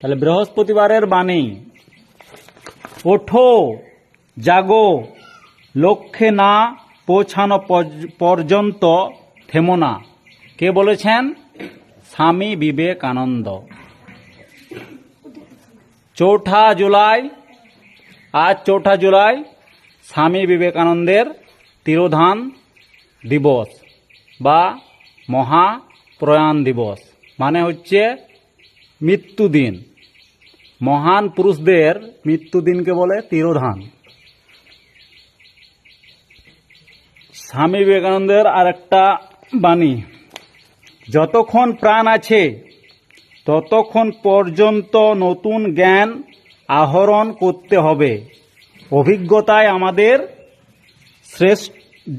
তাহলে বৃহস্পতিবারের বাণী, ওঠো, জাগো, লক্ষ্যে না পৌঁছানো পর্যন্ত থেমো না। কে বলেছেন? স্বামী বিবেকানন্দ। চৌঠা জুলাই, আজ চৌঠা জুলাই, স্বামী বিবেকানন্দের তিরোধান দিবস বা মহাপ্রয়াণ দিবস। মানে হচ্ছে মৃত্যুদিন। মহান পুরুষদের মৃত্যুদিনকে বলে তিরোধান। স্বামী বিবেকানন্দের আর একটা বাণী, যতক্ষণ প্রাণ আছে, ততক্ষণ পর্যন্ত নতুন জ্ঞান আহরণ করতে হবে। অভিজ্ঞতায় আমাদের শ্রেষ্ঠ,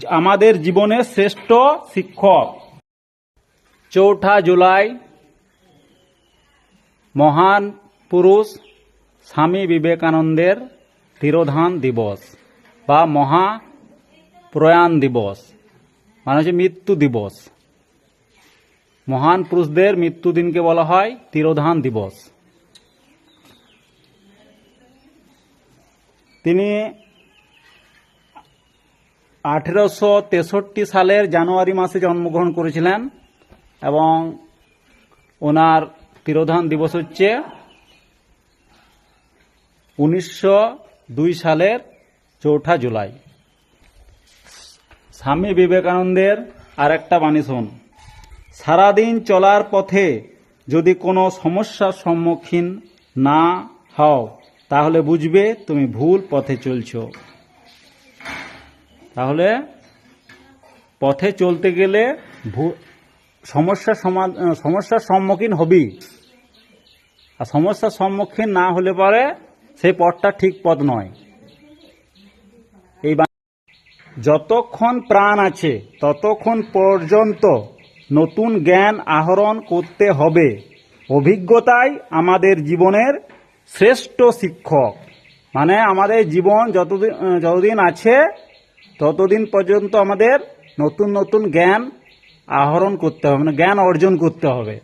আমাদের জীবনের শ্রেষ্ঠ শিক্ষক। চৌঠা জুলাই, মহান পুরুষ স্বামী বিবেকানন্দের তিরোধান দিবস বা মহা প্রয়াণ দিবস মানে হচ্ছে মৃত্যু দিবস। মহান পুরুষদের মৃত্যুদিনকে বলা হয় তিরোধান দিবস। তিনি আঠেরোশো তেষট্টি সালের জানুয়ারি মাসে জন্মগ্রহণ করেছিলেন এবং ওনার তিরোধান দিবস হচ্ছে উনিশশো দুই সালের চৌঠা জুলাই। স্বামী বিবেকানন্দের আর একটা বাণী শোন। সারাদিন চলার পথে যদি কোনো সমস্যার সম্মুখীন না হও, তাহলে বুঝবে তুমি ভুল পথে চলছ। তাহলে পথে চলতে গেলে ভু- সমস্যার সমা- সমস্যার সম্মুখীন হবি। আর সমস্যার সম্মুখীন না হলে পরে সেই পথটা ঠিক পথ নয়। এই যতক্ষণ প্রাণ আছে, ততক্ষণ পর্যন্ত নতুন জ্ঞান আহরণ করতে হবে। অভিজ্ঞতাই আমাদের জীবনের শ্রেষ্ঠ শিক্ষক। মানে আমাদের জীবন যতদিন যতদিন আছে, ততদিন পর্যন্ত আমাদের নতুন নতুন জ্ঞান আহরণ করতে হবে মানে জ্ঞান অর্জন করতে হবে।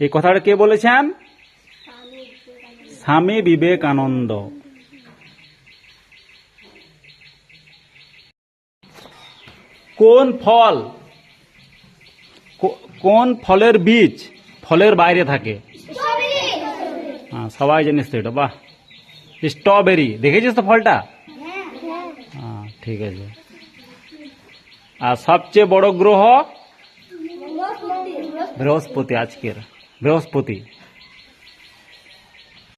এই কথাটা কে বলেছেন? স্বামী বিবেকানন্দ। কোন ফল? কোন ফলের বীজ ফলের বাইরে থাকে? হ্যাঁ, সবাই জানিস তো এটা বাহ। স্ট্রবেরি দেখেছিস তো ফলটা? হ্যাঁ ঠিক আছে। আর সবচেয়ে বড় গ্রহ? বৃহস্পতি আজকের। বৃহস্পতি।